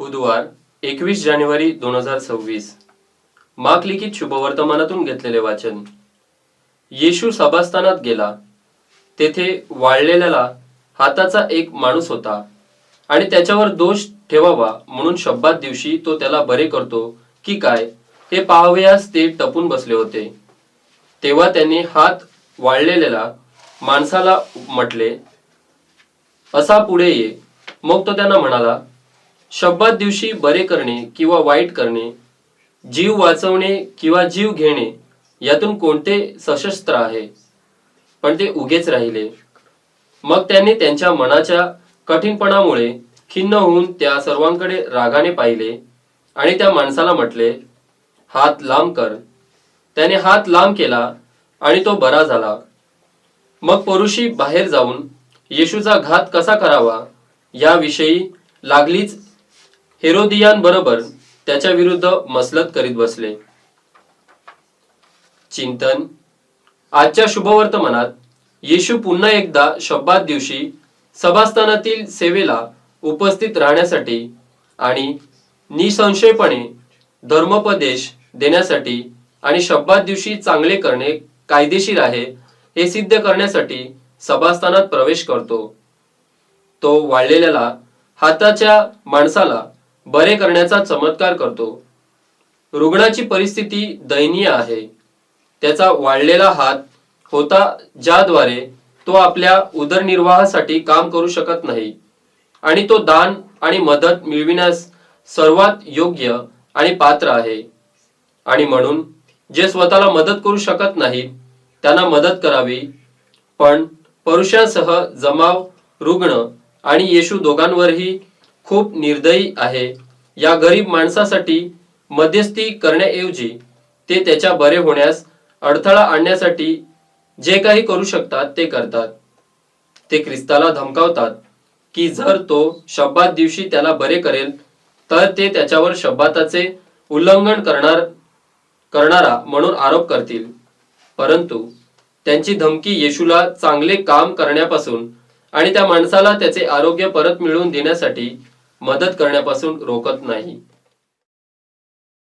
बुधवार एकवीस जानेवारी दोन हजार सव्वीस. माकलिखित शुभवर्तमानातून घेतलेले वाचन. येशू सभास्थानात गेला. तेथे वाळलेल्याला हाताचा एक माणूस होता आणि त्याच्यावर दोष ठेवावा म्हणून शब्दात दिवशी तो त्याला बरे करतो की काय हे पाहावयास ते टपून बसले होते. तेव्हा त्यांनी हात वाळलेल्याला माणसाला म्हटले असा पुढे ये. मग तो त्यांना म्हणाला शब्दात दिवशी बरे करणे किंवा वाईट करणे जीव वाचवणे किंवा जीव घेणे यातून कोणते सशस्त्र आहे? पण ते उगेच राहिले. मग त्यांनी त्यांच्या मनाच्या कठीणपणामुळे खिन्न होऊन त्या सर्वांकडे रागाने पाहिले आणि त्या माणसाला म्हटले हात लांब कर. त्याने हात लांब केला आणि तो बरा झाला. मग परुषी बाहेर जाऊन येशूचा घात कसा करावा याविषयी लागलीच हेरोदियांबरोबर त्याच्या विरुद्ध मसलत करीत बसले. चिंतन. आजच्या शुभवर्तमानात येशू पुन्हा एकदा शब्दात दिवशी सभास्थानातील सेवेला उपस्थित राहण्यासाठी आणि निसंशयपणे धर्मोपदेश देण्यासाठी आणि शब्दात दिवशी चांगले करणे कायदेशीर आहे हे सिद्ध करण्यासाठी सभास्थानात प्रवेश करतो. तो वाळलेल्याला हाताच्या माणसाला बरे करण्याचा चमत्कार करतो. रुग्णाची परिस्थिती दयनीय आहे. त्याचा वाढलेला हात होता ज्याद्वारे तो आपल्या उदरनिर्वाहासाठी काम करू शकत नाही आणि तो दान आणि मदत मिळविण्यास सर्वात योग्य आणि पात्र आहे. आणि म्हणून जे स्वतःला मदत करू शकत नाहीत त्यांना मदत करावी. पण परुषांसह जमाव रुग्ण आणि येशू दोघांवरही खूप निर्दयी आहे. या गरीब माणसासाठी मध्यस्थी करण्याऐवजी ते त्याच्या बरे होण्यास अडथळा आणण्यासाठी जे काही करू शकतात ते करतात. ते ख्रिस्ताला धमकावतात की जर तो शब्दात दिवशी त्याला बरे करेल तर ते त्याच्यावर शब्दाचे उल्लंघन करणार करणारा म्हणून आरोप करतील. परंतु त्यांची धमकी येशूला चांगले काम करण्यापासून आणि त्या माणसाला त्याचे आरोग्य परत मिळवून देण्यासाठी मदत करण्यापासून रोखत नाही.